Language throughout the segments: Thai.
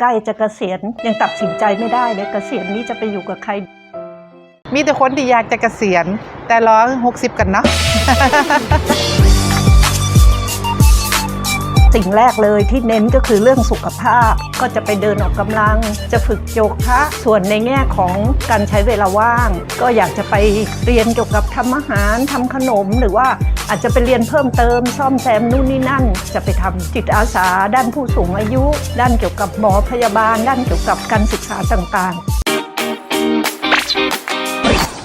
ใกล้จะเกษียณยังตัดสินใจไม่ได้เลยเกษียณนี้จะไปอยู่กับใคร มีแต่คนที่อยากจะเกษียณแต่ร้อง60กันเนาะ สิ่งแรกเลยที่เน้นก็คือเรื่องสุขภาพ ก็จะไปเดินออกกำลัง จะฝึกโยคะส่วนในแง่ของการใช้เวลาว่าง ก็อยากจะไปเรียนเกี่ยวกับทำอาหารทำขนมหรือว่าอาจจะไปเรียนเพิ่มเติม ซ่อมแซมนู่นนี่นั่น จะไปทำจิตอาสา ด้านผู้สูงอายุ ด้านเกี่ยวกับหมอพยาบาล ด้านเกี่ยวกับการศึกษาต่างๆ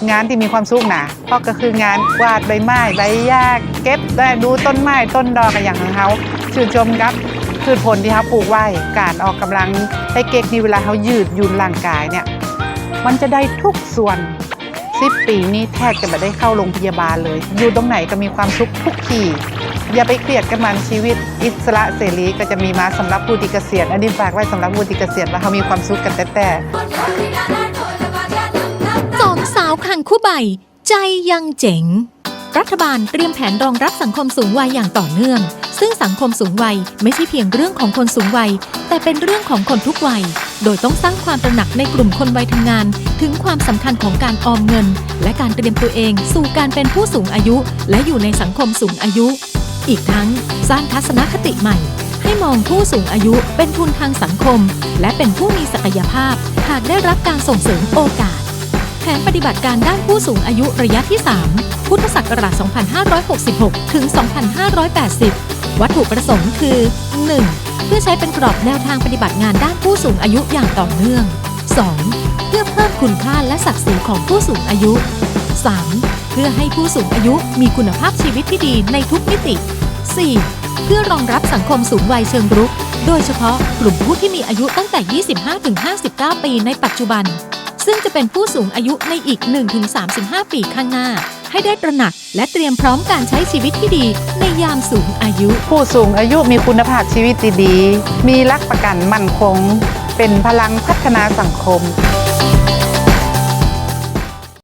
งานที่มีความสุขนะเพราะก็คืองานวาดใบไม้ใบหญ้าเก็บได้ดูต้นไม้ต้นดอกอย่างของเขา ชื่นชมครับพืชผลที่เขาปลูกไว้ การออกกำลังให้เก๊กนี่เวลาเขายืดยุ่นร่างกายเนี่ย มันจะได้ทุกส่วนสิบปีนี้แทบจะไม่ได้เข้าโรงพยาบาลเลย อยู่ตรงไหนก็มีความสุขทุกที อย่าไปเครียดกับมันชีวิต อิสระเสรีก็จะมีมาสำหรับผู้ที่เกษียณอันนี้ฝากไว้สำหรับผู้ที่เกษียณว่าเขามีความสุขกันแต่แต่สองสาวคังคู่ใบ ใจยังเจ๋ง รัฐบาลเตรียมแผนรองรับสังคมสูงวัยอย่างต่อเนื่อง ซึ่งสังคมสูงวัยไม่ใช่เพียงเรื่องของคนสูงวัย แต่เป็นเรื่องของคนทุกวัย โดยต้องสร้างความตระหนักในกลุ่มคนวัยทำงาน ถึงความสำคัญของการออมเงิน และการเตรียมตัวเองสู่การเป็นผู้สูงอายุ และอยู่ในสังคมสูงอายุ อีกทั้งสร้างทัศนคติใหม่ ให้มองผู้สูงอายุเป็นทุนทางสังคม และเป็นผู้มีศักยภาพ หากได้รับการส่งเสริมโอกาส แผนปฏิบัติการด้านผู้สูงอายุระยะที่ 3 พุทธศักราช 2566 ถึง 2580 วัตถุประสงค์คือ 1. เพื่อใช้เป็นกรอบแนวทางปฏิบัติงานด้านผู้สูงอายุอย่างต่อเนื่อง 2. เพื่อเพิ่มคุณค่าและศักดิ์ศรีของผู้สูงอายุ 3. เพื่อให้ผู้สูงอายุมีคุณภาพชีวิตที่ดีในทุกมิติ 4. เพื่อรองรับสังคมสูงวัยเชิงรุก โดยเฉพาะกลุ่มผู้ที่มีอายุตั้งแต่ 25-59 ปีในปัจจุบัน ซึ่งจะเป็นผู้สูงอายุในอีก 1-35 ปีข้างหน้า ให้ได้ตระหนักและเตรียมพร้อมการใช้ชีวิตที่ดีในยามสูงอายุ ผู้สูงอายุมีคุณภาพชีวิตดีๆมีรักประกันมั่นคง เป็นพลังพัฒนาสังคม